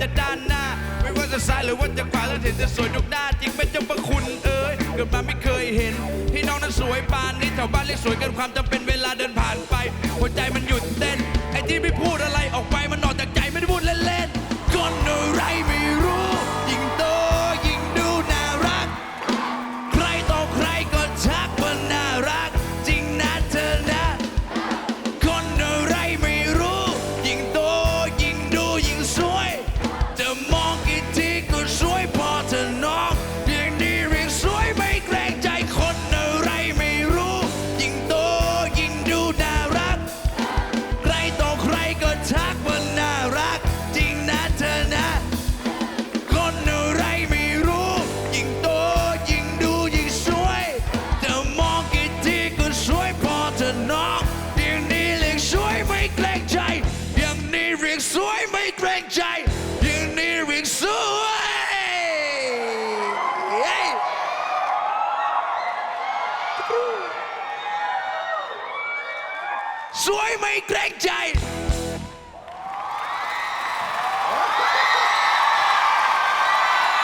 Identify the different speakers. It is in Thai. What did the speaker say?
Speaker 1: จะด้านหน้า ไม่ว่าจะซ้ายหรือว่าจะขวาแล้วเห็นจะสวยทุกด้านจริงเป็นเจ้าประคุณเอ้ยเกิดมาไม่เคยเห็นพี่น้องนั้นสวยปานนี้แถวบ้านเรียกสวยกันความจำเป็นเวลาเดินผ่านไปหัวใจมันหยุดเต้นไอ้ที่ไม่พูดอะไรออกไป สวยไม่เกรงใจ